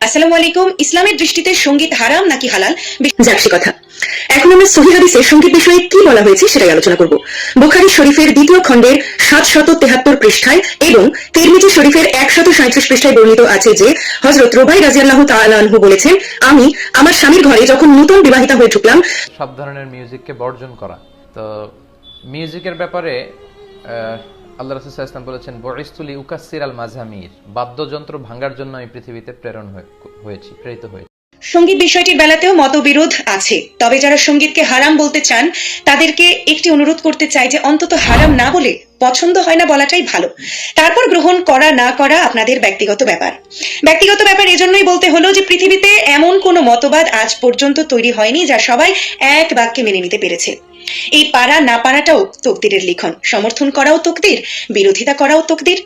আসসালামু আলাইকুম। ইসলামের দৃষ্টিতে সংগীত হারাম নাকি হালাল? যাক সে কথা। এখন আমরা সহি হাদিসে সংগীত বিষয়ে কি বলা হয়েছে সেটাই আলোচনা করব। বুখারী শরীফের দ্বিতীয় খণ্ডের সাতশত তেহাত্তর পৃষ্ঠায় এবং তিরমিজি শরীফের একশত সাঁত্রিশ পৃষ্ঠায় বর্ণিত আছে যে হজরত রোবাই রাজিয়াল্লাহ তাআলাহু বলেছেন আমি আমার স্বামীর ঘরে যখন নতুন বিবাহিতা হয়ে ঢুকলাম সব ধরনের মিউজিককে বর্জন করা। তো মিউজিকের ব্যাপারে আহ, আল্লাহ রসুল ইসলাম বলেছেন বরিস্তুলি উকাসির আল মাঝামির বাদ্যযন্ত্র ভাঙার জন্য আমি পৃথিবীতে প্রেরণ হয়েছি, প্রেরিত হয়েছি। সংগীত বিষয়টির বেলাতেও মতবিরোধ আছে, তবে যারা সঙ্গীতকে হারাম বলতে চান, তাদেরকে একটি অনুরোধ করতে চাই যে অন্তত হারাম না বলে পছন্দ হয় না বলাটাই ভালো। তারপর গ্রহণ করা না করা আপনাদের ব্যক্তিগত ব্যাপার। ব্যক্তিগত ব্যাপার এজন্যই বলতে হলো যে পৃথিবীতে এমন কোনো মতবাদ আজ পর্যন্ত তৈরি হয়নি যা সবাই এক বাক্যে মেনে নিতে পেরেছে। এই পারা না পারাটাও তকদিরের লিখন। সমর্থন করাও তকদির, বিরোধিতা করাও তকদির।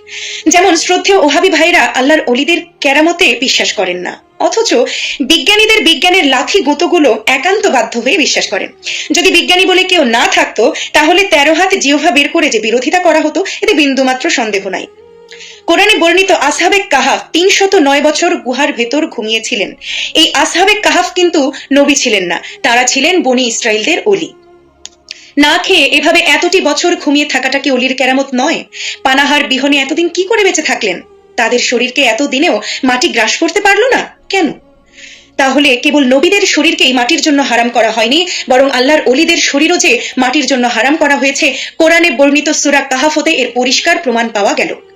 যেমন শ্রদ্ধেয় ওহাবি ভাইরা আল্লাহর অলিদের কেরামতে বিশ্বাস করেন না। অথচ বিজ্ঞানীদের বিজ্ঞানের লাথি গুঁতোগুলো একান্ত বাধ্য হয়ে বিশ্বাস করেন। যদি বিজ্ঞানী বলে কেউ না থাকতো, তাহলে তেরো হাত জিওভা বের করে যে বিরোধিতা করা হতো, এতে বিন্দুমাত্র সন্দেহ নাই। কোরআনে বর্ণিত আসহাবে কাহাফ তিনশত নয় বছর গুহার ভেতর ঘুমিয়েছিলেন। এই আসহাবে কাহাফ কিন্তু নবী ছিলেন না, তারা ছিলেন বনি ইসরায়েলদের অলি। না খেয়ে এভাবে এতটি বছর ঘুমিয়ে থাকাটা কি অলির কেরামত নয়? পানাহার বিহনে এতদিন কি করে বেঁচে থাকলেন? তাদের শরীরকে এত দিনেও মাটি গ্রাস করতে পারল না? কেন? তাহলে কেবল নবীদের শরীরকেই মাটির জন্য হারাম করা হয়নি, বরং আল্লাহর অলিদের শরীরও যে মাটির জন্য হারাম করা হয়েছে, কোরআনে বর্ণিত সুরা কাহাফতে এর পরিষ্কার প্রমাণ পাওয়া গেল।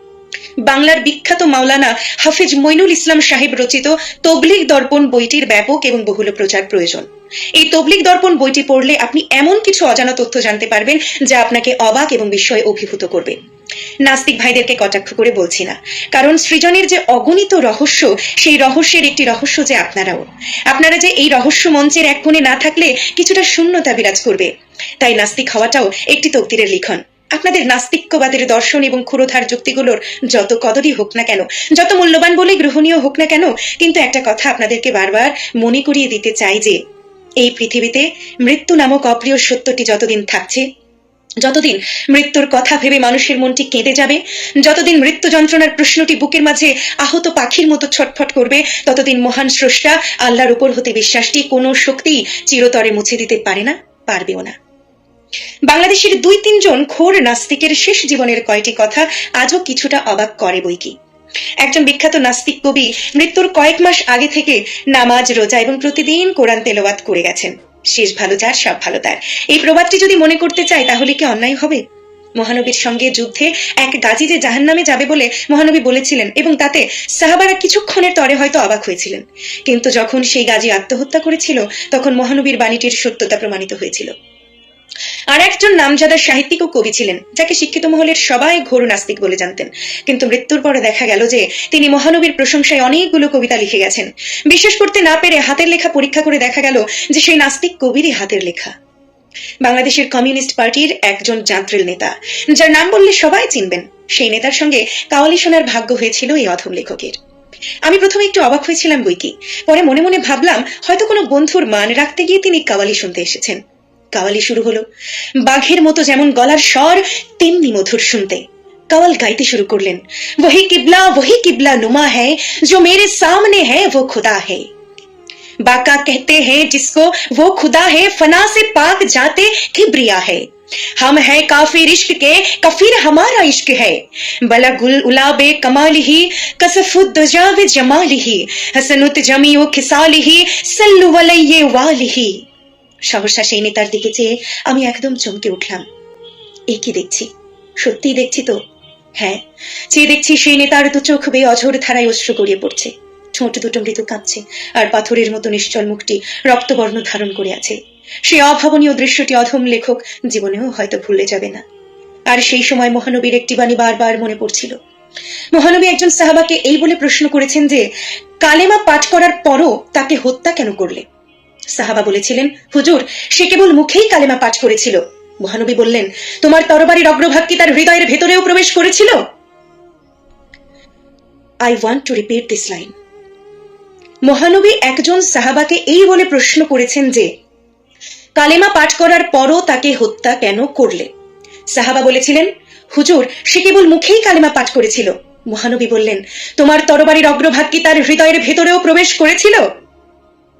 বাংলার বিখ্যাত মাওলানা হাফিজ মইনুল ইসলাম সাহেব রচিত তবলিগ দর্পণ বইটির ব্যাপক এবং বহুল প্রচার প্রয়োজন। এই তবলিগ দর্পণ বইটি পড়লে আপনি এমন কিছু অজানা তথ্য জানতে পারবেন যা আপনাকে অবাক এবং বিস্ময়ে অভিভূত করবে। নাস্তিক ভাইদেরকে কটাক্ষ করে বলছি না। কারণ সৃজনের যে অগণিত রহস্য, সেই রহস্যের একটি রহস্য যে আপনারাও। আপনারা যে এই রহস্য মঞ্চের এক কোণে না থাকলে কিছুটা শূন্যতা বিরাজ করবে। তাই নাস্তিক হওয়াটাও একটি তকদিরের লিখন। আপনাদের নাস্তিক্যবাদের দর্শন এবং ক্ষুরোধার যুক্তিগুলোর যত কদরই হোক না কেন, যত মূল্যবান বলে গ্রহণীয় হোক না কেন, কিন্তু একটা কথা আপনাদেরকে বারবার মনে করিয়ে দিতে চাই যে, এই পৃথিবীতে মৃত্যু নামক অপ্রিয় সত্যটি যতদিন থাকছে, যতদিন মৃত্যুর কথা ভেবে মানুষের মনটি কেঁদে যাবে, যতদিন মৃত্যু যন্ত্রণার প্রশ্নটি বুকের মাঝে আহত পাখির মতো ছটফট করবে, ততদিন মহান স্রষ্টা আল্লাহর উপর হতে বিশ্বাসটি কোনো শক্তি চিরতরে মুছে দিতে পারে না, পারবেও না। বাংলাদেশের দুই তিনজন ঘোর নাস্তিকের শেষ জীবনের কয়টি কথা আজও কিছুটা অবাক করে বই কি। একজন বিখ্যাত নাস্তিক কবি মৃত্যুর কয়েক মাস আগে থেকে নামাজ, রোজা এবং প্রতিদিন কোরআন তেলাওয়াত করে গেছেন। শেষ ভালো যার, সব ভালো তার। এই প্রবাদটি যদি মনে করতে চাই তাহলে কি অন্যায় হবে? মহানবীর সঙ্গে যুদ্ধে এক গাজী যে জাহান্নামে যাবে বলে মহানবী বলেছিলেন এবং তাতে সাহাবারা কিছুক্ষণের তরে হয়তো অবাক হয়েছিলেন। কিন্তু যখন সেই গাজী আত্মহত্যা করেছিল, তখন মহানবীর বাণীটির সত্যতা প্রমাণিত হয়েছিল। আর একজন নামজাদা সাহিত্যিক ও কবি ছিলেন, যাকে শিক্ষিত মহলের সবাই ঘোর নাস্তিক বলে জানতেন। কিন্তু মৃত্যুর পরে দেখা গেল যে তিনি মহানবীর প্রশংসায় অনেকগুলো কবিতা লিখে গেছেন। বিশ্বাস করতে না পেরে হাতের লেখা পরীক্ষা করে দেখা গেল যে সেই নাস্তিক কবিরই হাতের লেখা। বাংলাদেশের কমিউনিস্ট পার্টির একজন জান্ত্রেল নেতা, যার নাম বললে সবাই চিনবেন, সেই নেতার সঙ্গে কাওয়ালি শোনার ভাগ্য হয়েছিল এই অধম লেখকের। আমি প্রথমে একটু অবাক হয়েছিলাম বইকি পরে মনে মনে ভাবলাম হয়তো কোনো বন্ধুর মান রাখতে গিয়ে তিনি কাওয়ালি শুনতে এসেছেন। কাওয়ালি শুরু হলো বাঘের মতো যেমন গলার স্বর তেমনি মধুর শুনতে কাওয়াল গাইতে শুরু করলেন वही किबला वही किबला नुमा है जो मेरे सामने है वो खुदा है बाका कहते हैं जिसको वो खुदा है फना से पाक जाते किब्रिया है हम है काफिर इश्क के कफिर हमारा इश्क है बला गुल उलाबे कमालिही कसफुद दजावे जमालिही हसनुत जमियो खिसालिही सल्लु वलैये वालिही সহসা সেই নেতার দিকে চেয়ে আমি একদম চমকে উঠলাম। এ কি দেখছি? সত্যি দেখছি তো? হ্যাঁ চেয়ে দেখছি সেই নেতার দু চোখ বেয়ে অঝোর ধারায় অশ্রু গড়িয়ে পড়ছে। ঠোঁট দুটো মৃদু কাঁপছে আর পাথরের মতো নিশ্চল মুখটি রক্তবর্ণ ধারণ করে আছে। সেই অভাবনীয় দৃশ্যটি অধম লেখক জীবনেও হয়তো ভুলে যাবে না। আর সেই সময় মহানবীর একটি বাণী বারবার মনে পড়ছিল। মহানবী একজন সাহাবাকে এই বলে প্রশ্ন করেছেন যে, কালেমা পাঠ করার পরও তাকে হত্যা কেন করলে? সাহাবা বলেছিলেন, হুজুর, সে কেবল মুখেই কালেমা পাঠ করেছিল। মহানবী বললেন, তোমার তরবারির অগ্রভাগ কি তার হৃদয়ের ভেতরেও প্রবেশ করেছিল? I want to repeat this line মহানবী একজন সাহাবাকে এই বলে প্রশ্ন করেছেন যে, কালেমা পাঠ করার পরও তাকে হত্যা কেন করলে? সাহাবা বলেছিলেন, হুজুর, সে কেবল মুখেই কালেমা পাঠ করেছিল। মহানবী বললেন, তোমার তরবারির অগ্রভাগ কি তার হৃদয়ের ভেতরেও প্রবেশ করেছিল?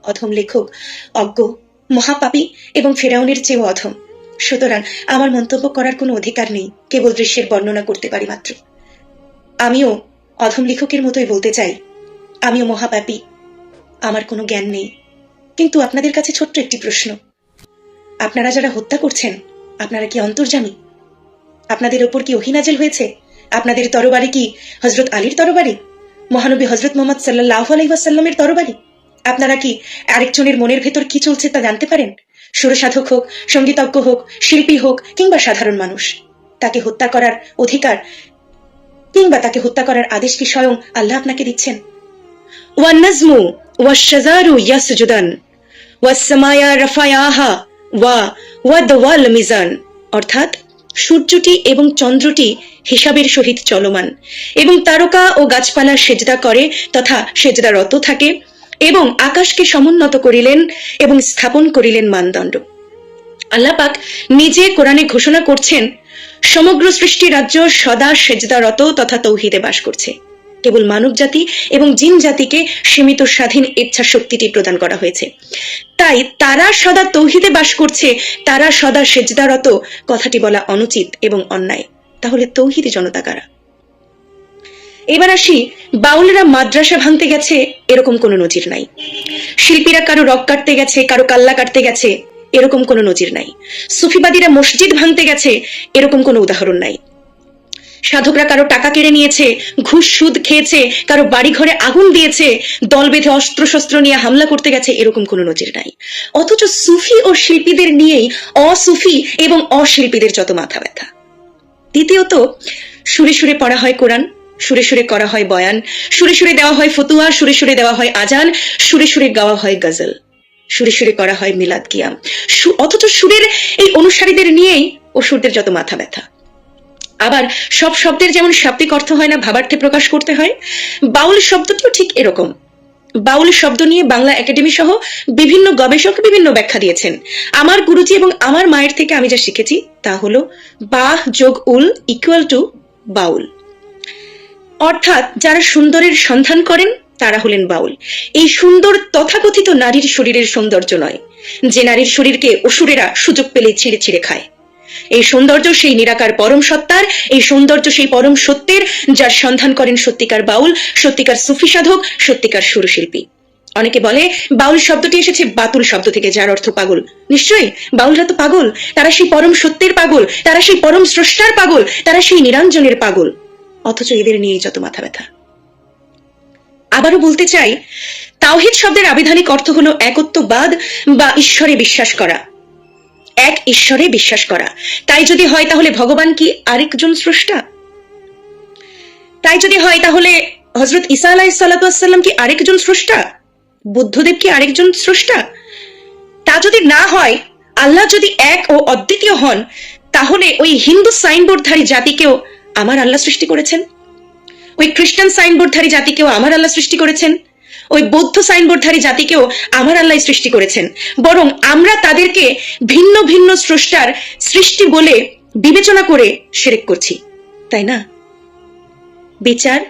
অধম লেখক, অজ্ঞ, মহাপাপী এবং ফেরাউনের চেয়েও অধম। সুতরাং আমার মন্তব্য করার কোনো অধিকার নেই, কেবল দৃশ্যের বর্ণনা করতে পারি মাত্র। আমিও অধম লেখকের মতোই বলতে চাই। আমিও মহাপাপী, আমার কোনো জ্ঞান নেই। কিন্তু আপনাদের কাছে ছোট্ট একটি প্রশ্ন। আপনারা যারা হত্যা করছেন, আপনারা কি অন্তর্জামী আপনাদের ওপর কি অহিনাজেল হয়েছে? আপনাদের তরবারি কি হজরত আলীর তরবারি? মহানবী হজরত মোহাম্মদ সাল্লাহ আলাইসাল্লামের তরবারি? আপনারা কি আরেকজনের মনের ভেতর কি চলছে তা জানতে পারেন? সুরসাধক হোক, সঙ্গীতজ্ঞ হোক, শিল্পী হোক, কিংবা সাধারণ মানুষ। তাকে হত্যা করার অধিকার কিংবা তাকে হত্যা করার আদেশ কি স্বয়ং আল্লাহ আপনাকে দিচ্ছেন? ওয়ান্নাজমু ওয়াশজারু ইয়াসজুদান, ওয়াসসামায়া রাফায়াহা, ওয়া ওয়াদওয়াল মিজান। অর্থাৎ সূর্যটি এবং চন্দ্রটি হিসাবের সহিত চলমান। এবং তারকা ও গাছপালা সেজদা করে তথা সেজদারত থাকে। এবং আকাশকে সমুন্নত করিলেন এবং স্থাপন করিলেন মানদণ্ড। আল্লাহ পাক নিজে কোরআনে ঘোষণা করছেন, সমগ্র সৃষ্টি রাজ্য সদা সেজদারত তথা তৌহিদে বাস করছে। কেবল মানব জাতি এবং জিন জাতিকে সীমিত স্বাধীন ইচ্ছা শক্তিটি প্রদান করা হয়েছে। তাই তারা সদা তৌহিদে বাস করছে, তারা সদা সেজদারত, কথাটি বলা অনুচিত এবং অন্যায়। তাহলে তৌহিদি জনতা কারা? এবার আসি, বাউলেরা মাদ্রাসা ভাঙতে গেছে, এরকম কোনো নজির নাই। শিল্পীরা কারও রক কাটতে গেছে, কারও কাল্লা কাটতে গেছে, এরকম কোনো নজির নাই। সুফিবাদীরা মসজিদ ভাঙতে গেছে, এরকম কোনো উদাহরণ নাই। সাধকরা কারও টাকা কেড়ে নিয়েছে, ঘুষ সুদ খেয়েছে, কারও বাড়ি ঘরে আগুন দিয়েছে, দল বেঁধে অস্ত্র শস্ত্র নিয়ে হামলা করতে গেছে, এরকম কোনো নজির নাই। অথচ সুফি ও শিল্পীদের নিয়েই অসুফি এবং অশিল্পীদের যত মাথা ব্যথা। দ্বিতীয়ত, সুরে সুরে পড়া হয় কোরআন সুরে সুরে করা হয় বয়ান, সুরে সুরে দেওয়া হয় ফতুয়া, সুরে সুরে দেওয়া হয় আজান, সুরে সুরে গাওয়া হয় গজল, সুরে সুরে করা হয় মিলাদ কিয়াম। অথচ সুরের এই অনুসারীদের নিয়েই অসুরদের যত মাথা ব্যথা। আবার সব শব্দের যেমন শাব্দিক অর্থ হয় না, ভাবার্থে প্রকাশ করতে হয়, বাউল শব্দটিও ঠিক এরকম। বাউল শব্দ নিয়ে বাংলা একাডেমি সহ বিভিন্ন গবেষক বিভিন্ন ব্যাখ্যা দিয়েছেন। আমার গুরুজি এবং আমার মায়ের থেকে আমি যা শিখেছি তা হলো, বাহ যোগ উল ইকুয়াল টু বাউল। অর্থাৎ যারা সুন্দরের সন্ধান করেন, তারা হলেন বাউল। এই সুন্দর তথাকথিত নারীর শরীরের সৌন্দর্য নয়, যে নারীর শরীরকে অসুরেরা সুযোগ পেলে ছিঁড়ে ছিঁড়ে খায়। এই সৌন্দর্য সেই নিরাকার পরম সত্তার, এই সৌন্দর্য সেই পরম সত্যের, যার সন্ধান করেন সত্যিকার বাউল, সত্যিকার সুফি সাধক, সত্যিকার সুরশিল্পী। অনেকে বলে, বাউল শব্দটি এসেছে বাতুল শব্দ থেকে, যার অর্থ পাগল। নিশ্চয়ই, বাউলরা তো পাগল। তারা সেই পরম সত্যের পাগল, তারা সেই পরম স্রষ্টার পাগল, তারা সেই নিরঞ্জনের পাগল। অথচ এদের নিয়েই যত মাথা ব্যথা। আবারও বলতে চাই, তাওহিদ শব্দের আবিধানিক অর্থ হলো একত্ববাদ বা ঈশ্বরে বিশ্বাস করা। এক ঈশ্বরে বিশ্বাস করা। তাই যদি হয় তাহলে ভগবান কি আরেকজন স্রষ্টা? তাই যদি হয় তাহলে হজরত ইসা আলাহ সাল্লাম কি আরেকজন স্রষ্টা? বুদ্ধদেব কি আরেকজন স্রষ্টা? তা যদি না হয়, আল্লাহ যদি এক ও অদ্বিতীয় হন, তাহলে ওই হিন্দু সাইনবোর্ডধারী জাতিকেও আমার আল্লাহ সৃষ্টি করেছেন? ওই খ্রিস্টান সাইনবোর্ডধারী জাতিকেও আমার আল্লাহ সৃষ্টি করেছেন? ওই বৌদ্ধ সাইনবোর্ডধারী জাতিকেও আমার আল্লাহ সৃষ্টি করেছেন? বরং আমরা তাদেরকে ভিন্ন ভিন্ন স্রষ্টার সৃষ্টি বলে বিবেচনা করে সেরেক করছি। তাই না? বিচার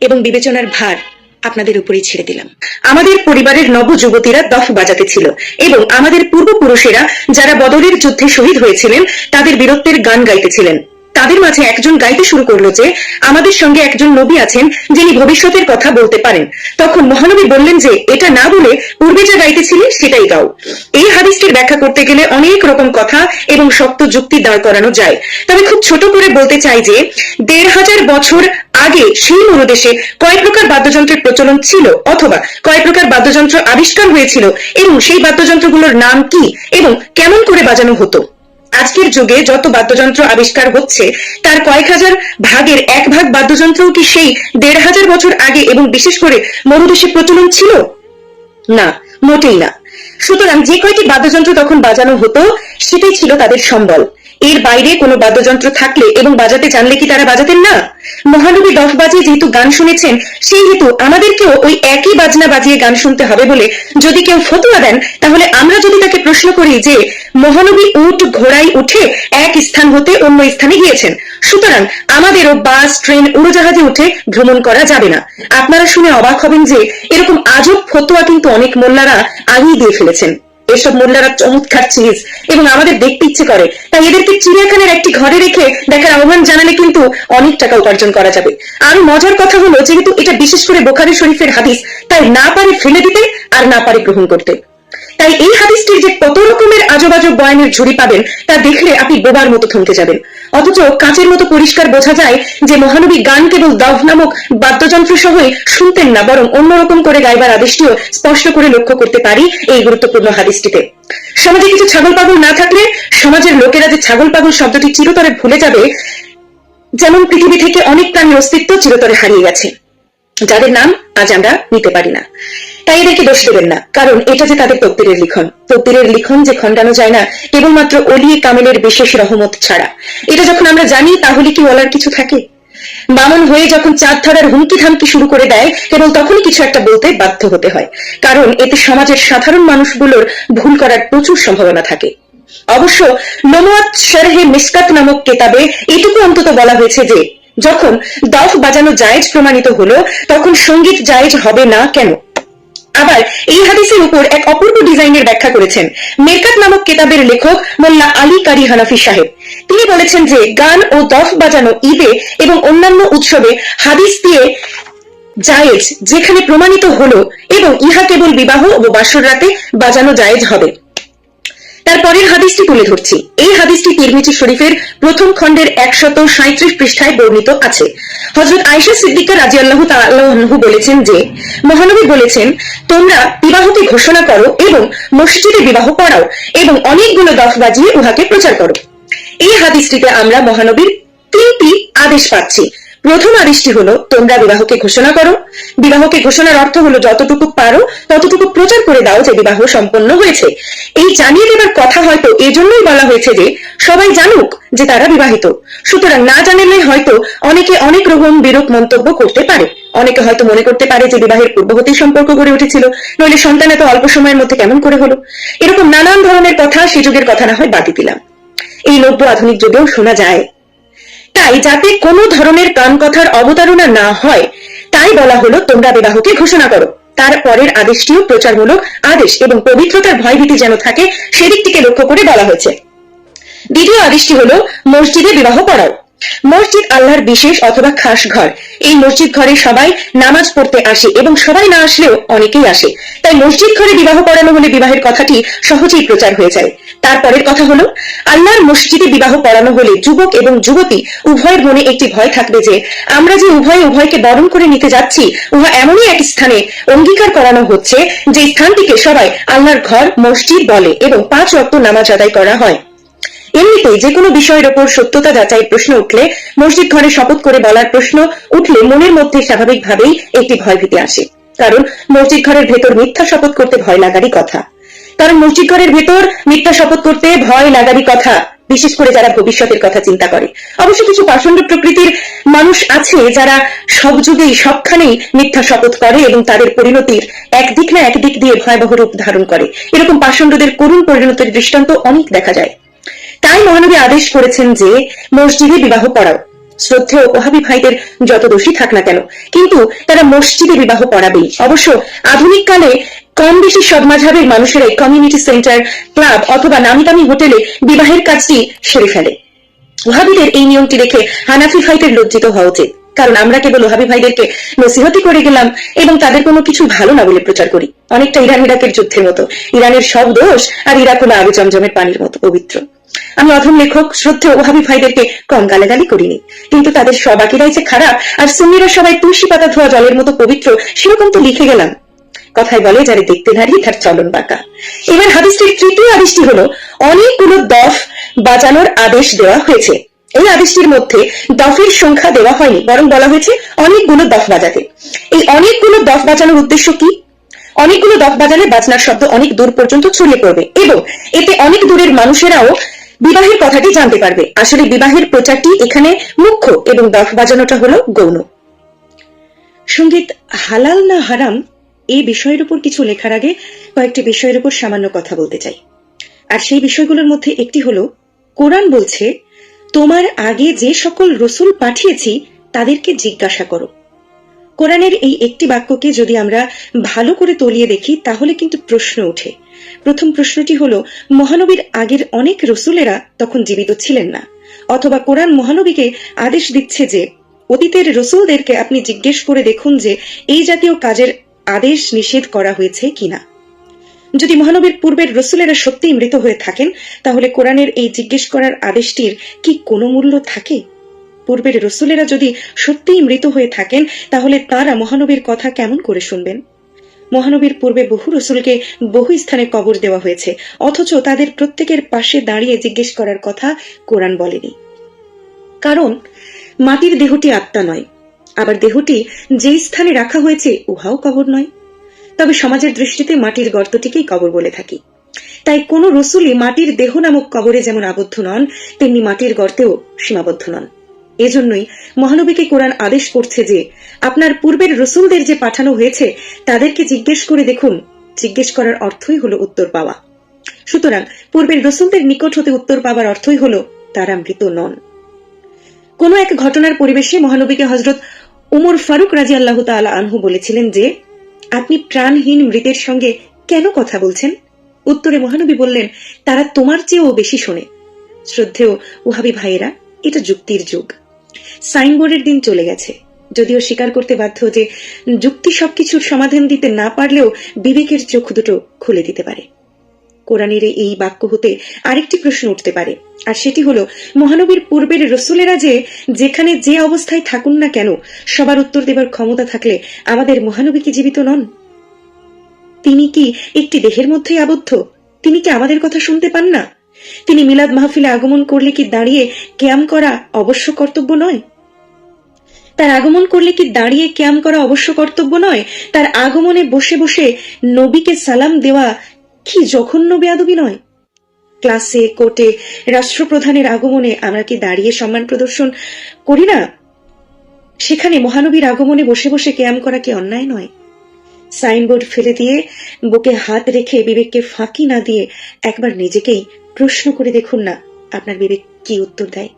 এবং বিবেচনার ভার আপনাদের উপরেই ছেড়ে দিলাম। আমাদের পরিবারের নবযুবতীরা দফ বাজাতে ছিল এবং আমাদের পূর্বপুরুষেরা যারা বদরের যুদ্ধে শহীদ হয়েছিলেন, তাদের বীরত্বের গান গাইতেছিলেন তাদের মাঝে একজন গাইতে শুরু করল যে, আমাদের সঙ্গে একজন নবী আছেন যিনি ভবিষ্যতের কথা বলতে পারেন। তখন মহানবী বললেন যে, এটা না বলে পূর্বে যা গাইতেছিলে সেটাই গাও। এই হাদিসটির ব্যাখ্যা করতে গেলে অনেক রকম কথা এবং শক্ত যুক্তি দাঁড় করানো যায়। তবে খুব ছোট করে বলতে চাই যে, দেড় হাজার বছর আগে সেই মরুদেশে কয় প্রকার বাদ্যযন্ত্রের প্রচলন ছিল অথবা কয় প্রকার বাদ্যযন্ত্র আবিষ্কার হয়েছিল এবং সেই বাদ্যযন্ত্রগুলোর নাম কি এবং কেমন করে বাজানো হতো? আজকের যুগে যত বাদ্যযন্ত্র আবিষ্কার হচ্ছে, তার কয়েক হাজার ভাগের এক ভাগ বাদ্যযন্ত্রও কি সেই দেড় হাজার বছর আগে এবং বিশেষ করে মরুদেশে প্রচলন ছিল? না, মোটেই না। সুতরাং যে কয়টি বাদ্যযন্ত্র তখন বাজানো হতো, সেটাই ছিল তাদের সম্বল। এর বাইরে কোনো বাদ্যযন্ত্র থাকলে এবং বাজাতে জানলে কি তারা বাজাতেন না? মহানবী দফ বাজিয়ে যেহেতু গান শুনেছেন, সেই হেতু আমাদেরকেও ওই একই বাজনা বাজিয়ে গান শুনতে হবে বলে যদি কেউ ফতুয়া দেন, তাহলে আমরা যদি তাকে প্রশ্ন করি যে, মহানবী উট ঘোড়ায় উঠে এক স্থান হতে অন্য স্থানে গিয়েছেন, সুতরাং আমাদেরও বাস, ট্রেন, উড়োজাহাজে উঠে ভ্রমণ করা যাবে না। আপনারা শুনে অবাক হবেন যে, এরকম আজব ফতোয়া কিন্তু অনেক মোল্লারা আগেই দিয়ে ফেলেছেন। এসব মোল্লারা চমৎকার চিজ এবং আমাদের দেখতে ইচ্ছে করে। তাই এদেরকে চিড়িয়াখানার একটি ঘরে রেখে দেখার আহ্বান জানালে কিন্তু অনেক টাকা উপার্জন করা যাবে। আর মজার কথা হলো, যেহেতু এটা বিশেষ করে বোখারি শরীফের হাদিস, তাই না পারে ফেলে দিতে আর না পারে গ্রহণ করতে। তাই এই হাদিসটির যে কত রকমের আজব আজব বয়ানের ঝুড়ি পাবেন, তা দেখলে আপনি বোবার মতো থমকে যাবেন। অথচ কাঁচের মতো পরিষ্কার বোঝা যায় যে মহানবী গান কেবল দভ নামক বাদ্যযন্ত্র সহই শুনতেন না, বরং অন্যরকম করে গাইবার আদেশটিও স্পষ্ট করে লক্ষ্য করতে পারি এই গুরুত্বপূর্ণ হাদিসটিতে। সমাজে কিছু ছাগল পাগল না থাকলে সমাজের লোকেরা যে ছাগল পাগল শব্দটি চিরতরে ভুলে যাবে, যেমন পৃথিবী থেকে অনেক প্রাণীর অস্তিত্ব চিরতরে হারিয়ে গেছে। যাদের নাম আজ আমরা নিতে পারি না। তাই এদেরকে দোষ দেবেন না, কারণ এটা যে তাদের তকদিরের লিখন। তকদিরের লিখন যে খণ্ডানো যায় না, কেবলমাত্র অলিয়ে কামেলের বিশেষ রহমত ছাড়া। এটা যখন আমরা জানি, তাহলে কি বলার কিছু থাকে? বামন হয়ে যখন চাঁদ ধরার হুমকি ধামকি শুরু করে দেয়, কেবল তখনই কিছু একটা বলতে বাধ্য হতে হয়। কারণ এতে সমাজের সাধারণ মানুষগুলোর ভুল করার প্রচুর সম্ভাবনা থাকে। অবশ্য নমোয়াত শরহে মিসকাত নামক কেতাবে এটুকু অন্তত বলা হয়েছে যে যখন দফ বাজানো জায়েজ প্রমাণিত হলো, তখন সংগীত জায়েজ হবে না কেন? আবার এই হাদিসের উপর এক অপূর্ব ডিজাইনের ব্যাখ্যা করেছেন মেরকাত নামক কেতাবের লেখক মোল্লা আলী কারি হানাফি সাহেব। তিনি বলেছেন যে, গান ও দফ বাজানো ঈদে এবং অন্যান্য উৎসবে হাদিস দিয়ে জায়েজ যেখানে প্রমাণিত হলো এবং ইহা কেবল বিবাহ ও বাসর রাতে বাজানো জায়েজ হবে। তারপরের হাদিসটি তুলে ধরছি। এই হাদিসটি তিরমিজি শরীফের প্রথম খণ্ডের একশত সাঁত্রিশ পৃষ্ঠায় বর্ণিত আছে। হজরত আয়সা সিদ্দিকা রাজি আল্লাহ তাল্লাহু বলেছেন যে, মহানবী বলেছেন, তোমরা বিবাহকে ঘোষণা করো এবং মসজিদে বিবাহ করাও এবং অনেকগুলো দফ বাজিয়ে উহাকে প্রচার করো। এই হাদিসটিতে আমরা মহানবীর তিনটি আদেশ পাচ্ছি। প্রথম আদেশটি হলো, তোমরা বিবাহকে ঘোষণা করো। বিবাহকে ঘোষণার অর্থ হলো, যতটুকু পারো, ততটুকু প্রচার করে দাও যে বিবাহ সম্পন্ন হয়েছে। এই জানিয়ে দেবার কথা হয়তো এজন্যই বলা হয়েছে যে, সবাই জানুক যে তারা বিবাহিত। সুতরাং না জানলে হয়তো অনেকে অনেক রকম বিরূপ মন্তব্য করতে পারে। অনেকে হয়তো মনে করতে পারে যে বিবাহের পূর্ববর্তী সম্পর্ক গড়ে উঠেছিল। নইলে সন্তান এত অল্প সময়ের মধ্যে কেমন করে হলো? এরকম নানান ধরনের কথা সে যুগের কথা না হয় বাদ দিলাম। এই নব্য আধুনিক যুগেও শোনা যায়। তাই যাতে কোনো ধরনের কান কথার অবতারণা না হয়, তাই বলা হলো তোমরা বিবাহকে ঘোষণা করো। তার পরের আদেশটিও প্রচারমূলক আদেশ এবং পবিত্রতার ভয়ভীতি যেন থাকে সেদিকটিকে লক্ষ্য করে বলা হয়েছে। দ্বিতীয় আদেশটি হলো, মসজিদে বিবাহ পড়াও মসজিদ আল্লাহর বিশেষ অথবা খাস ঘর। এই মসজিদ ঘরে সবাই নামাজ পড়তে আসে এবং সবাই না আসলেও অনেকেই আসে। তাই মসজিদ ঘরে বিবাহ করানো হলে বিবাহের কথাটি সহজেই প্রচার হয়ে যায়। তারপরের কথা হলো, আল্লাহর মসজিদে বিবাহ করানো হলে যুবক এবং যুবতী উভয়ের মনে একটি ভয় থাকবে যে, আমরা যে উভয় উভয়কে বরণ করে নিতে যাচ্ছি, উহা এমনই এক স্থানে অঙ্গীকার করানো হচ্ছে যে স্থানটিকে সবাই আল্লাহর ঘর, মসজিদ বলে এবং পাঁচ রক্ত নামাজ আদায় করা হয়। এমনিতেই যে কোনো বিষয়ের ওপর সত্যতা যাচাই প্রশ্ন উঠলে, মসজিদ ঘরে শপথ করে বলার প্রশ্ন উঠলে মনের মধ্যে স্বাভাবিকভাবেই একটি ভয়ভীতি আসে। কারণ মসজিদ ঘরের ভেতর মিথ্যা শপথ করতে ভয় লাগারই কথা। কারণ মসজিদ ঘরের ভেতর মিথ্যা শপথ করতে ভয় লাগারই কথা, বিশেষ করে যারা ভবিষ্যতের কথা চিন্তা করে। অবশ্য কিছু পাষণ্ড প্রকৃতির মানুষ আছে যারা সব যুগেই, সবখানেই মিথ্যা শপথ করে এবং তাদের পরিণতির একদিক না একদিক দিয়ে ভয়াবহ রূপ ধারণ করে। এরকম পাষণ্ডদের করুণ পরিণতির দৃষ্টান্ত অনেক দেখা যায়। তাই মহানবী আদেশ করেছেন যে, মসজিদে বিবাহ পড়াও। শ্রদ্ধেয় ওহাবি ভাইদের যত দোষী থাক না কেন, কিন্তু তারা মসজিদে বিবাহ পড়াবেই। অবশ্য আধুনিক কালে কম বেশি সব মাঝাবের মানুষেরাই কমিউনিটি সেন্টার ক্লাব অথবা নামি দামি হোটেলে বিবাহের কাজটি সেরে ফেলে। ওহাবিদের এই নিয়মটি দেখে হানাফি ভাইদের লজ্জিত হওয়া উচিত। কারণ আমরা কেবল ওহাবি ভাইদেরকে নসিহতি করে গেলাম এবং তাদের কোনো কিছু ভালো না বলে প্রচার করি। অনেকটা ইরান ইরাকের যুদ্ধের মতো। ইরানের সব দোষ আর ইরাক হলো আবু জমজমের পানির মতো, পবিত্র। আমি অধম লেখক শ্রদ্ধেয় ওহাবি ভাইদেরকে কম গালাগালি করিনি। কিন্তু তাদের সবাকিরাই যে খারাপ, আর সুন্নিরা সবাই তুলসী পাতা ধোয়া জলের মতো পবিত্র, সেরকম তো লিখে গেলাম। কথায় বলে যারে দেখতে নারী, তার চলন বাঁকা। এবার হাদিসটির তৃতীয় আদেশটি হলো, অনেকগুলো দফ বাজানোর আদেশ দেওয়া হয়েছে। এই আদেশটির মধ্যে দফের সংখ্যা দেওয়া হয়নি, বরং বলা হয়েছে অনেকগুলো দফ বাজাতে। এই অনেকগুলো দফ বাজানোর উদ্দেশ্য কি? অনেকগুলো দফ বাজালে বাজনার শব্দ অনেক দূর পর্যন্ত ছড়িয়ে পড়বে, এবং এতে অনেক দূরের মানুষেরাও বিবাহের কথাটি জানতে পারবে। আসলে বিবাহের প্রচারটি এখানে মুখ্য এবং দফ বাজানোটা হলো গৌণ। সংগীত, হালাল না হারাম এই বিষয়ের উপর কিছু লেখার আগে কয়েকটি বিষয়ের উপর সামান্য কথা বলতে চাই। আর সেই বিষয়গুলোর মধ্যে একটি হলো, কোরআন বলছে, তোমার আগে যে সকল রসুল পাঠিয়েছি, তাদেরকে জিজ্ঞাসা করো। কোরআনের এই একটি বাক্যকে যদি আমরা ভালো করে তলিয়ে দেখি, তাহলে কিন্তু প্রশ্ন ওঠে। প্রথম প্রশ্নটি হলো, মহানবীর আগের অনেক রসুলেরা তখন জীবিত ছিলেন না। অথবা কোরআন মহানবীকে আদেশ দিচ্ছে যে, অতীতের রসুলদেরকে আপনি জিজ্ঞেস করে দেখুন যে, এই জাতীয় কাজের আদেশ নিষেধ করা হয়েছে কিনা। যদি মহানবীর পূর্বের রসুলেরা সত্যিই মৃত হয়ে থাকেন, তাহলে কোরআনের এই জিজ্ঞেস করার আদেশটির কি কোনো মূল্য থাকে? পূর্বের রসুলেরা যদি সত্যিই মৃত হয়ে থাকেন, তাহলে তারা মহানবীর কথা কেমন করে শুনবেন? মহানবীর পূর্বে বহু রসুলকে বহু স্থানে কবর দেওয়া হয়েছে। অথচ তাদের প্রত্যেকের পাশে দাঁড়িয়ে জিজ্ঞেস করার কথা কোরআন বলেনি। কারণ, মাটির দেহটি আত্মা নয়। আবার দেহটি যেই স্থানে রাখা হয়েছে, উহাও কবর নয়। তবে সমাজের দৃষ্টিতে মাটির গর্তটিকেই কবর বলে থাকি। তাই কোন রসুলই মাটির দেহ নামক কবরে যেমন আবদ্ধ নন, তেমনি মাটির গর্তেও সীমাবদ্ধ নন। এজন্যই মহানবীকে কোরআন আদেশ করছে যে, আপনার পূর্বের রসুলদের যে পাঠানো হয়েছে, তাদেরকে জিজ্ঞেস করে দেখুন। জিজ্ঞেস করার অর্থই হলো উত্তর পাওয়া। সুতরাং, পূর্বের রসুলদের নিকট হতে উত্তর পাওয়ার অর্থই হলো, তারা মৃত নন। কোন এক ঘটনার পরিবেশে মহানবীকে হজরত উমর ফারুক রাজি আল্লাহ তালা আনহু বলেছিলেন যে, আপনি প্রাণহীন মৃতের সঙ্গে কেন কথা বলছেন? উত্তরে মহানবী বললেন, তারা তোমার চেয়েও বেশি শোনে। শ্রদ্ধেয় ওহাবি ভাইয়েরা, এটা যুক্তির যুগ। সাইনবোর্ডের দিন চলে গেছে। যদিও স্বীকার করতে বাধ্য যে যুক্তি সবকিছুর সমাধান দিতে না পারলেও বিবেকের চোখ দুটো খুলে দিতে পারে। কোরআনের এই বাক্য হতে আরেকটি প্রশ্ন উঠতে পারে, আর সেটি হলো, মহানবীর পূর্বের রসুলেরা যে যেখানে যে অবস্থায় থাকুন না কেন, সবার উত্তর দেবার ক্ষমতা থাকলে আমাদের মহানবী কি জীবিত নন? তিনি কি একটি দেহের মধ্যেই আবদ্ধ? তিনি কি আমাদের কথা শুনতে পান না? তিনি মিলাদ মাহফিলে আগমন করলে কি দাঁড়িয়ে ক্যাম করা অবশ্য কর্তব্য নয়? তার আগমন করলে কি দাঁড়িয়ে ক্যাম করা অবশ্য কর্তব্য নয়? তার আগমনে বসে বসে নবীকে সালাম দেওয়া কি জঘন্য বেয়াদবি নয়? ক্লাসে, কোর্টে, রাষ্ট্রপ্রধানের আগমনে আমরা কি দাঁড়িয়ে সম্মান প্রদর্শন করি না? সেখানে মহানবীর আগমনে বসে বসে ক্যাম করা কি অন্যায় নয়? সাইনবোর্ড ফেলে দিয়ে বুকে হাত রেখে বিবেককে ফাঁকি না দিয়ে একবার নিজেকেই প্রশ্ন করে দেখুন না, আপনার বিবেক কি উত্তর দেয়।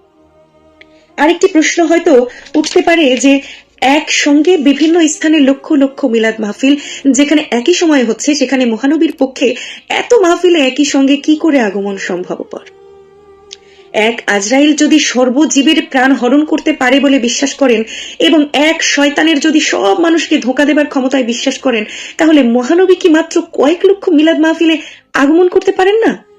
আরেকটি প্রশ্ন হয়তো উঠতে পারে যে, একসঙ্গে বিভিন্ন স্থানে লক্ষ লক্ষ মিলাদ মাহফিল যেখানে একই সময় হচ্ছে সেখানে মহানবীর পক্ষে এত মাহফিলে একই সঙ্গে কি করে আগমন সম্ভবপর এক আজরাইল যদি সর্বজীবের প্রাণ হরণ করতে পারে বলে বিশ্বাস করেন এবং এক শয়তানের যদি সব মানুষকে ধোকা দেবার ক্ষমতায় বিশ্বাস করেন, তাহলে মহানবী কি মাত্র কয়েক লক্ষ মিলাদ মাহফিলে আগমন করতে পারেন না?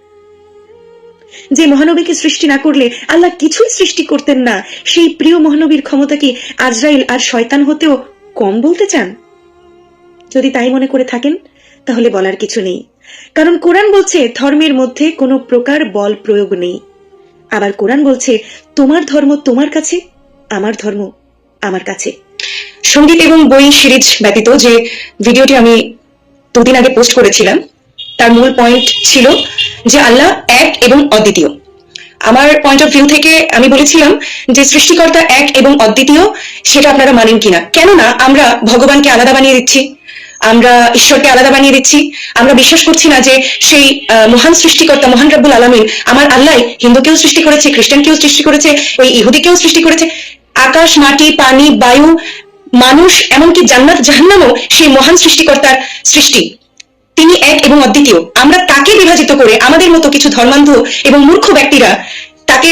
যে মহানবীকে সৃষ্টি না করলে আল্লাহ কিছুই সৃষ্টি করতেন না, সেই প্রিয় মহানবীর ক্ষমতা কি আজরাইল আর শয়তান হতেও কম বলতে চান? যদি তাই মনে করে থাকেন, তাহলে বলার কিছু নেই। কারণ কোরআন বলছে, ধর্মের মধ্যে কোনো প্রকার বল প্রয়োগ নেই। আবার কোরআন বলছে, তোমার ধর্ম তোমার কাছে, আমার ধর্ম আমার কাছে। সংগীত এবং বই সিরিজ ব্যতীত যে ভিডিওটি আমি দুদিন আগে পোস্ট করেছিলাম তার মূল পয়েন্ট ছিল যে আল্লাহ এক এবং অদ্বিতীয়। আমার পয়েন্ট অফ ভিউ থেকে আমি বলেছিলাম যে সৃষ্টিকর্তা এক এবং অদ্বিতীয়, সেটা আপনারা মানেন কিনা? কেননা আমরা ভগবানকে আলাদা বানিয়ে দিচ্ছি, আমরা ঈশ্বরকে আলাদা বানিয়ে দিচ্ছি, আমরা বিশ্বাস করছি না যে সেই মহান সৃষ্টিকর্তা, মহান রব্বুল আলমিন আমার আল্লাহ, হিন্দুকেও সৃষ্টি করেছে, খ্রিস্টানকেও সৃষ্টি করেছে ওই ইহুদিকেও সৃষ্টি করেছে। আকাশ, মাটি, পানি, বায়ু, মানুষ, এমনকি জান্নাত, জাহান্নামও সেই মহান সৃষ্টিকর্তার সৃষ্টি। তিনি এক এবং অদ্বিতীয়। আমরা তাকে বিভাজিত করে আমাদের মতো কিছু ধর্মান্ধ এবং মূর্খ ব্যক্তিরা তাকে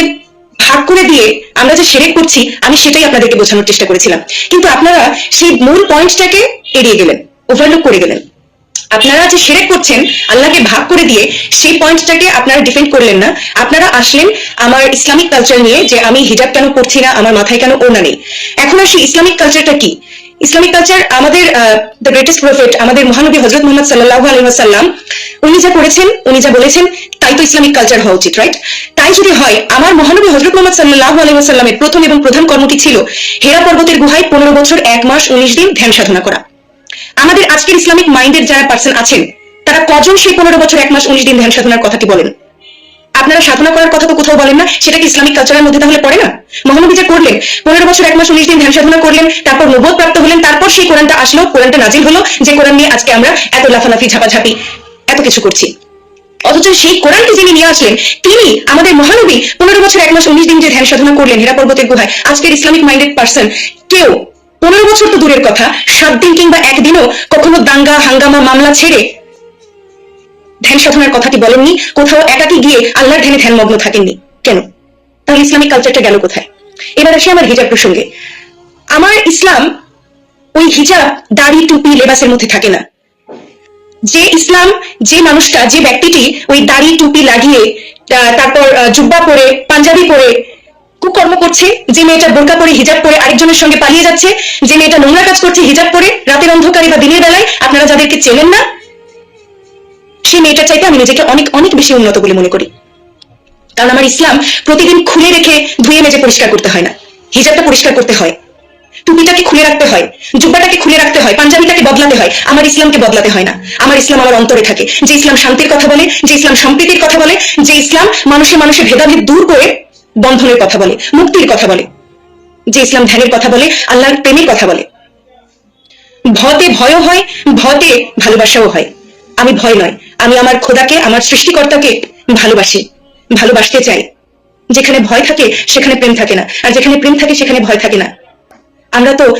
ভাগ করে দিয়ে আমরা যে সেরেক করছি আমি সেটাই আপনাদেরকে বোঝানোর চেষ্টা করেছিলাম। কিন্তু আপনারা সেই মূল পয়েন্টটাকে এড়িয়ে গেলেন ওভারলুক করে গেলেন। আপনারা যে সেরেক করছেন আল্লাহকে ভাগ করে দিয়ে সেই পয়েন্টটাকে আপনারা ডিফেন্ড করলেন না। আপনারা আসলেন আমার ইসলামিক কালচার নিয়ে যে আমি হিজাব কেন করছি না, আমার মাথায় কেন ওনা নেই। এখন আসি ইসলামিক কালচারটা কি? ইসলামিক কালচার আমাদের দ্য গ্রেটেস্ট প্রফেট আমাদের মহানবী হজরত মোহাম্মদ সাল্লাহ আলী ওয়াসাল্লাম, উনি যা করেছেন, উনি যা বলেছেন, তাই তো ইসলামিক কালচার হওয়া উচিত রাইট তাই যদি হয়, আমার মহানবী হজরত মোহাম্মদ সাল্লাহ আলী ওয়াসাল্লামের প্রথম এবং প্রধান কর্মটি ছিল? হেরা পর্বতের গুহায় পনেরো বছর, এক মাস, উনিশ দিন ধ্যান সাধনা করা। আমাদের আজকের ইসলামিক মাইন্ডের যারা পার্সন আছেন, তারা কজন সেই পনেরো বছর, এক মাস, উনিশ দিন ধ্যান সাধনার কথাটি বলেন? আপনারা সাধনা করার কথা তো কোথাও বলেন না, সেটা কি ইসলামিক কালচারের মধ্যে তাহলে পড়ে না? মহানবী যে করলেন, পনেরো বছর এক মাস উনিশ দিন ধ্যান সাধনা করলেন, তারপর নবোধ প্রাপ্ত হলেন, তারপর সেই কোরআনটা আসলো, কোরআনটা নাজিল হলো, যে কোরআন নিয়ে আজকে আমরা এত লাফালাফি, ঝাপাঝাপি, এত কিছু করছি। অথচ সেই কোরআনকে যিনি নিয়ে আসলেন, তিনি আমাদের মহানবী পনেরো বছর এক মাস উনিশ দিন যে ধ্যান সাধনা করলেন, হীরা পর্বতের গুহায়, আজকের ইসলামিক মাইন্ডেড পার্সন, কেউ পনেরো বছর তো দূরের কথা, সাত দিন কিংবা একদিনও কখনো দাঙ্গা, হাঙ্গামা, মামলা ছেড়ে ধ্যান সাধনার কথাটি বলেননি? কোথাও একাকি গিয়ে আল্লাহর ধ্যানে ধ্যানমগ্ন থাকেননি। কেন? তাহলে ইসলামিক কালচারটা গেল কোথায়? এবার আসি আমার হিজাব প্রসঙ্গে। আমার ইসলাম ওই হিজাব, দাড়ি, টুপি, লেবাসের মধ্যে থাকে না। যে ইসলাম, যে মানুষটা, যে ব্যক্তিটি ওই দাড়ি, টুপি লাগিয়ে তারপর জুব্বা পরে, পাঞ্জাবি পরে কুকর্ম করছে, যে মেয়েটা বোরকা পরে হিজাব পরে আরেকজনের সঙ্গে পালিয়ে যাচ্ছে, যে মেয়েটা নোংরা কাজ করছে হিজাব পরে, রাতের অন্ধকারে বা দিনের বেলায়, আপনারা যাদেরকে চেনেন না সেই মেয়েটার চাইতে আমি নিজেকে অনেক অনেক বেশি উন্নত বলে মনে করি। কারণ আমার ইসলাম প্রতিদিন খুলে রেখে ধুয়ে মেজে পরিষ্কার করতে হয় না। হিজাবটা পরিষ্কার করতে হয়। টুপিটাকে খুলে রাখতে হয়। জুব্বাটাকে খুলে রাখতে হয়। পাঞ্জাবিটাকে বদলাতে হয়। আমার ইসলামকে বদলাতে হয় না। আমার ইসলাম আমার অন্তরে থাকে। যে ইসলাম শান্তির কথা বলে, যে ইসলাম সম্প্রীতির কথা বলে, যে ইসলাম মানুষে মানুষের ভেদাভেদ দূর করে বন্ধনের কথা বলে, মুক্তির কথা বলে। যে ইসলাম ধ্যানের কথা বলে, আল্লাহর প্রেমের কথা বলে। ভতে ভয়ও হয়, ভতে ভালোবাসাও হয়। আমি ভয় নয়। আমি আমার খোদাকে, আমার সৃষ্টিকর্তাকে ভালোবাসি, ভালোবাসতে চাই। যেখানে ভয় থাকে, সেখানে প্রেম থাকে না। আর যেখানে প্রেম থাকে, সেখানে ভয় থাকে না। আমরা তো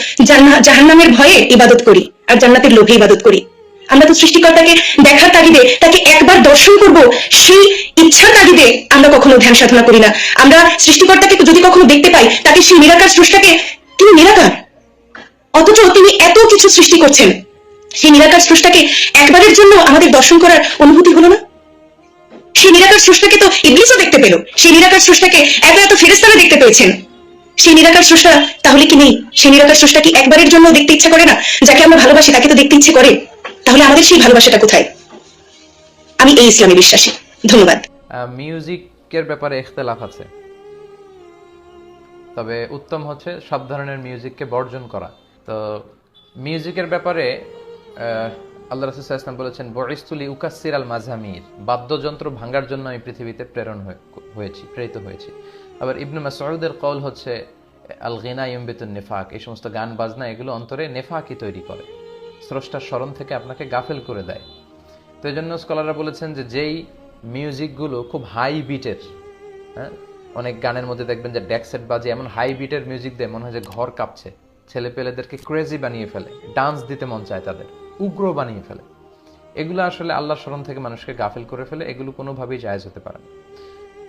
জাহান্নামের ভয়ে ইবাদত করি, আর জান্নাতের লোভে ইবাদত করি। আমরা তো সৃষ্টিকর্তাকে দেখার তাগিদে, তাকে একবার দর্শন করব, সেই ইচ্ছার তাগিদে আমরা কখনো ধ্যান সাধনা করি না। আমরা সৃষ্টিকর্তাকে যদি কখনো দেখতে পাই, তাকে সেই নিরাকার স্রষ্টাকে তিনি নিরাকার? অথচ তিনি এত কিছু সৃষ্টি করছেন। সেই নিরাকার স্রষ্টাকে একবারের জন্য আমাদের দর্শন করার অনুভূতি হলো না? সেই নিরাকার স্রষ্টাকে তো ইবলিসও দেখতে পেল। সেই নিরাকার স্রষ্টাকে এত এত ফেরেস্তারা দেখতে পেয়েছেন। সেই নিরাকার স্রষ্টা তাহলে কি নেই? সেই নিরাকার স্রষ্টা কি একবারের জন্য দেখতে ইচ্ছা করে না? যাকে আমরা ভালোবাসি তাকে তো দেখতে ইচ্ছে করে। তাহলে আমাদের সেই ভালোবাসাটা কোথায়? আমি এই ইসলামে বিশ্বাসী। ধন্যবাদ। মিউজিকের ব্যাপারে ইখতলাফ আছে। তবে উত্তম হচ্ছে সব ধরনের মিউজিককে বর্জন করা। তো মিউজিকের ব্যাপারে আল্লাহ রসুল ইসলাম বলেছেন বরিস্তুলি উকাসির আল মাঝামির বাদ্যযন্ত্র ভাঙার জন্য আমি পৃথিবীতে প্রেরণ হয়ে- হয়েছি, প্রেরিত হয়েছি। আবার ইবনু মাসউদের কল হচ্ছে আল গিনা ইউম্বিতুন নেফাক। এই সমস্ত গান, বাজনা, এগুলো অন্তরে নেফাকি তৈরি করে। স্রষ্টার স্মরণ থেকে আপনাকে গাফেল করে দেয়। তো এই জন্য স্কলাররা বলেছেন যে, যেই মিউজিকগুলো খুব হাই বিটের হ্যাঁ অনেক গানের মধ্যে দেখবেন যে, ডেকসেট বাজে এমন হাই বিটের মিউজিক দেয় মনে হয় যে, ঘর কাঁপছে। ছেলে পেলেদেরকে ক্রেজি বানিয়ে ফেলে ডান্স দিতে মন চায় তাদের, উগ্র বানিয়ে ফেলে এগুলো আসলে আল্লাহর স্মরণ থেকে মানুষকে গাফিল করে ফেলে, এগুলো কোনোভাবেই জায়েজ হতে পারে না।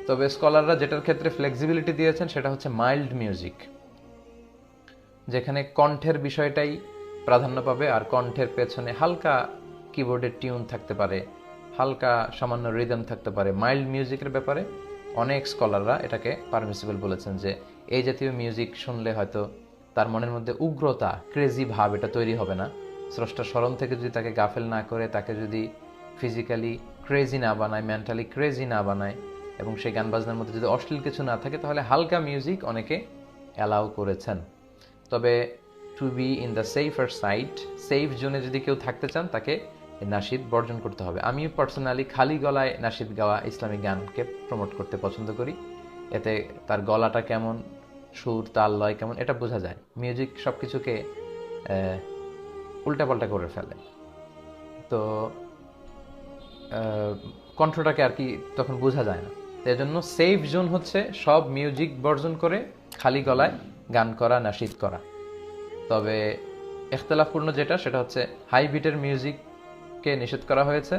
তবে স্কলাররা যেটার ক্ষেত্রে ফ্লেক্সিবিলিটি দিয়েছেন সেটা হচ্ছে মাইল্ড মিউজিক যেখানে কণ্ঠের বিষয়টাই প্রাধান্য পাবে আর কণ্ঠের পেছনে হালকা কিবোর্ডের টিউন থাকতে পারে, হালকা সামান্য রিদম থাকতে পারে মাইল্ড মিউজিকের ব্যাপারে অনেক স্কলাররা এটাকে পারমিসিবল বলেছেন যে, এই জাতীয় মিউজিক শুনলে হয়তো তার মনের মধ্যে উগ্রতা ক্রেজি ভাব, এটা তৈরি হবে না। স্রষ্টার স্মরণ থেকে যদি তাকে গাফেল না করে, তাকে যদি ফিজিক্যালি ক্রেজি না বানায় মেন্টালি ক্রেজি না বানায়, এবং সেই গান বাজনার মধ্যে যদি অশ্লীল কিছু না থাকে, তাহলে হালকা মিউজিক অনেকে অ্যালাউ করেছেন। তবে to be in the safer side safe জোনে যদি কেউ থাকতে চান, তাকে নাশিদ বর্জন করতে হবে। আমি পার্সোনালি খালি গলায় নাশিদ গাওয়া ইসলামিক গানকে প্রমোট করতে পছন্দ করি। এতে তার গলাটা কেমন সুর, তাল, লয় কেমন, এটা বোঝা যায়। মিউজিক সব কিছুকে উল্টাপাল্টা করে ফেলে। তো কণ্ঠটাকে আর কি তখন বোঝা যায় না। তো এজন্য সেফ জোন হচ্ছে সব মিউজিক বর্জন করে খালি গলায় গান করা নাশিদ করা। তবে এখতলাফপূর্ণ যেটা, সেটা হচ্ছে হাই বিটের মিউজিককে নিষেধ করা হয়েছে।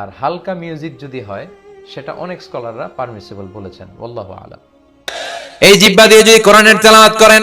আর হালকা মিউজিক যদি হয়, সেটা অনেক স্কলাররা পারমিসিবল বলেছেন আল্লাহ আলাম। এই জিব্বা দিয়ে যদি কোরআনের তেলাওয়াত করেন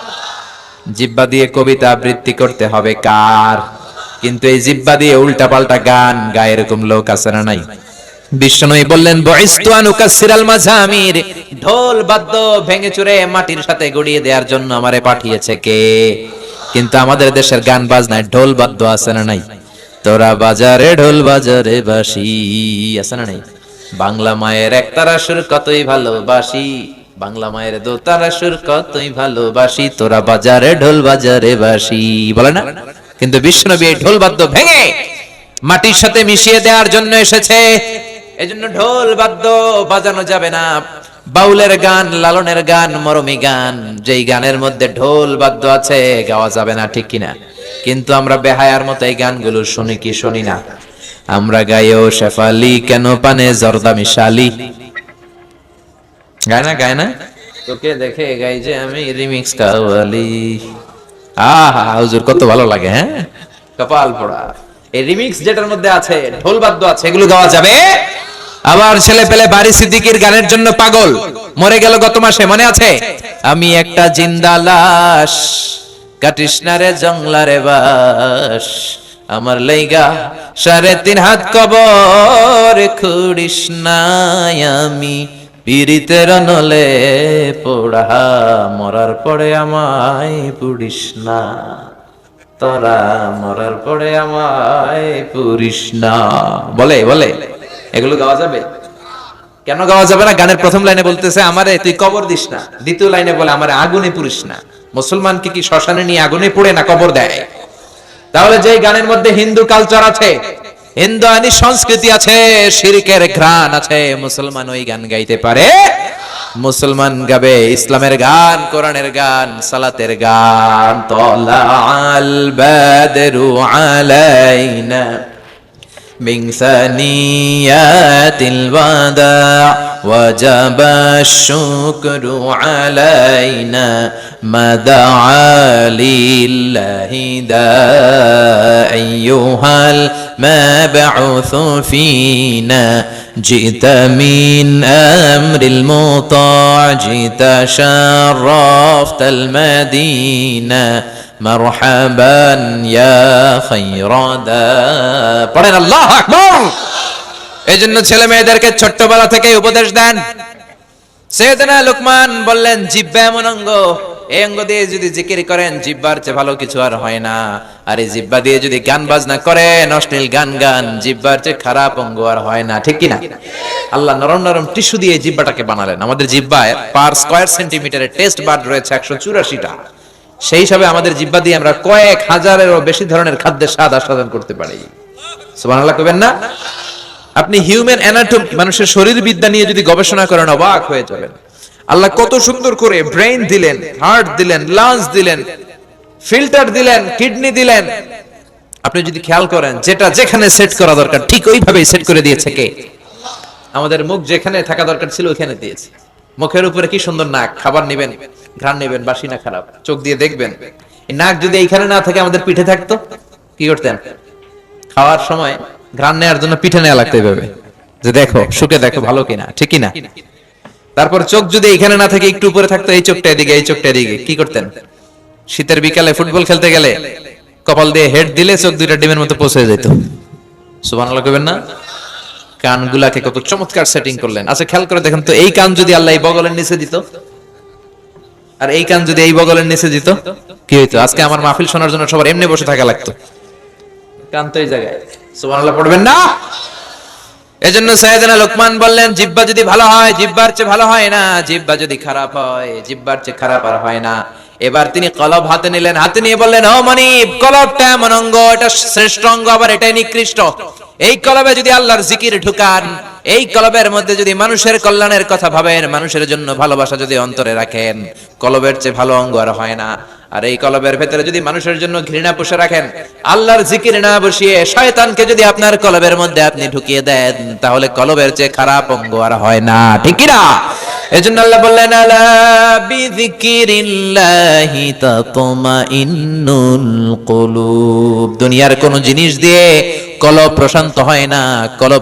জিব্বা দিয়ে কবিতা আবৃত্তি করতে হবে কার? কিন্তু এই জিব্বা দিয়ে উল্টা পাল্টা গান গায়ে এরকম লোক আছে না নাই? বিষ্ণুই বললেন মাঝামির, ঢোল বাদ্য ভেঙে চুরে মাটির সাথে গড়িয়ে দেওয়ার জন্য আমারে পাঠিয়েছে কে? কিন্তু আমাদের দেশের গান বাজনায় ঢোল বাদ্য আছে না নাই? তোরা বাজারে ঢোল বাজারে বাসি, আছে না নাই? বাংলা মায়ের একতারা সুর কতই ভালোবাসি। বাংলা মায়ের দোতারা সুর কতই ভালোবাসি, তোরা বাজারে ঢোল বাজারে বাসি। বলে না? কিন্তু বিষ্ণুনবী এই ঢোল বাদ্য ভেঙে মাটির সাথে মিশিয়ে দেওয়ার জন্য এসেছে। এজন্য ঢোল বাদ্য বাজানো যাবে না। বাউলের গান, লালনের গান, মরমি গান, যেই গানের মধ্যে ঢোল বাদ্য আছে, গাওয়া যাবে না, ঠিক কিনা? কিন্তু আমরা বেহায়ার মতো এই গানগুলো শুনি কি শুনি না। আমরা গায়েও শেফালি, কেন পানে জর্দা মিশালি? গায় না গায় না? তোকে দেখে গাই যে আমি রিমিক্স কাওয়ালি। আহা হুজুর কত ভালো লাগে হ্যাঁ? কপাল পোড়া। এই রিমিক্স যেটার মধ্যে আছে ঢোল বাদ্য আছে এগুলো গাওয়া যাবে? আবার ছেলে পেলে বাড়ি সিদ্দিকির গানের জন্য পাগল। মরে গেল গত মাসে মনে আছে? আমি একটা জিন্দা লাশ কাটিস না রে জংলারে বাস। আমার লেগা সাড়ে তিন হাত কবর খুড়িস নাই আমি। পীড়িতের নলে পোড়া মরার পরে আমায় পুড়িস না। তোরা মরার পরে আমায় পুরিস না। বলে বলে, এগুলো গাওয়া যাবে? কেন গাওয়া যাবে না? গানের প্রথম লাইনে বলতেছে, আমারে তুই কবর দিস না। দ্বিতীয় লাইনে বলে, আমারে আগুনে পুরিস না। মুসলমানকে কি শ্মশানে নিয়ে আগুনে পুড়ে না কবর দেয়? তাহলে যে গানের মধ্যে হিন্দু কালচার আছে হিন্দু আইনি সংস্কৃতি আছে শিরিকের ঘ্রাণ আছে মুসলমান ওই গান গাইতে পারে মুসলমান গাবে ইসলামের গান কোরআনের গান সালাতের গান তলা আল বাদরু আলাইনা من ثنيات الوداع وجب الشكر علينا ما دعا لله دا أيها المبعوث فينا جئت من أمر المطاع جئت شرفت المدينة مرحبا يا خير دا পড়েন আল্লাহ আকবার এই জন্য ছেলে মেয়েদেরকে ছোট্টবেলা থেকে উপদেশ দেন সৈয়দনা লুকমান বললেন জিব্বা এমন অঙ্গ আমাদের একশো চুরাশিটা। সেই হিসাবে আমাদের জিব্বা দিয়ে আমরা কয়েক হাজারেরও বেশি ধরনের খাদ্যের স্বাদ আস্বাদন করতে পারি। না? আপনি হিউম্যান মানুষের শরীর বিদ্যা নিয়ে যদি গবেষণা করেন, অবাক হয়ে যাবেন। আল্লাহ কত সুন্দর করে ব্রেইন দিলেন হার্ট দিলেন লাংস দিলেন ফিল্টার দিলেন কিডনি দিলেন। আপনি যদি খেয়াল করেন, যেটা যেখানে সেট করা দরকার, ঠিক ওইভাবেই সেট করে দিয়েছে কে? আমাদের মুখ যেখানে থাকা দরকার ছিল ওখানে দিয়েছে। মুখের উপরে কি সুন্দর নাক, খাবার নেবেন, ঘ্রাণ নেবেন, বাসি না খারাপ, চোখ দিয়ে দেখবেন। নাক যদি এইখানে না থাকে, আমাদের পিঠে থাকতো, কি করতেন? খাওয়ার সময় ঘ্রাণ নেওয়ার জন্য পিঠে নেওয়া লাগতে হবে যে দেখো, সুখে দেখো, ভালো কিনা, ঠিক কিনা? তারপর চোখ যদি এখানে না থাকে, একটু উপরে থাকতো, এই চোখটা এদিকে, এই চোখটা এদিকে, কি করতেন? শীতের বিকালে ফুটবল খেলতে গেলে কপাল দিয়ে হেড দিলে চোখ দুইটা ডিমের মতো পৌঁছে যেত। সুবহানাল্লাহ কইবেন না? কানগুলাকে কত চমৎকার সেটিং করলেন। আচ্ছা খেয়াল করে দেখেন তো, এই কান যদি আল্লাহ এই বগলের নিচে দিত? আর এই কান যদি এই বগলের নিচে দিত, কি হইতো? আজকে আমার মাহফিল শোনার জন্য সবার এমনি বসে থাকা লাগতো। কান তো এই জায়গায়। সুবহানাল্লাহ পড়বেন না? এজন্য সাইয়েদনা লোকমান বললেন জিব্বা যদি ভালো হয় জিব্বার চেয়ে ভালো হয় না। জিব্বা যদি খারাপ হয় জিব্বার চেয়ে খারাপ আর হয় না। এবার তিনি কলব হাতে নিলেন, হাতে নিয়ে বললেন, ও মনিব, কলবটা এমন অঙ্গ, এটা শ্রেষ্ঠ অঙ্গ, আবার এটাই নিকৃষ্ট। এই কলবে যদি আল্লাহর জিকির ঢুকান, এই কলবের মধ্যে যদি মানুষের কল্যাণের কথা ভাবেন, মানুষের জন্য ভালোবাসা যদি অন্তরে রাখেন, কলবের চেয়ে ভালো অঙ্গ আর হয় না। আর এই কলবের ভেতরে যদি মানুষের জন্য ঘৃণা পুষে রাখেন, আল্লাহর জিকির না বসিয়ে শয়তানকে যদি আপনার কলবের মধ্যে আপনি ঢুকিয়ে দেন, তাহলে কলবের চেয়ে খারাপ অঙ্গ আর হয় না। ঠিক কি না এজন্য আল্লাহ বললেন দুনিয়ার কোন জিনিস দিয়ে কলব প্রশান্ত হয় না, কলব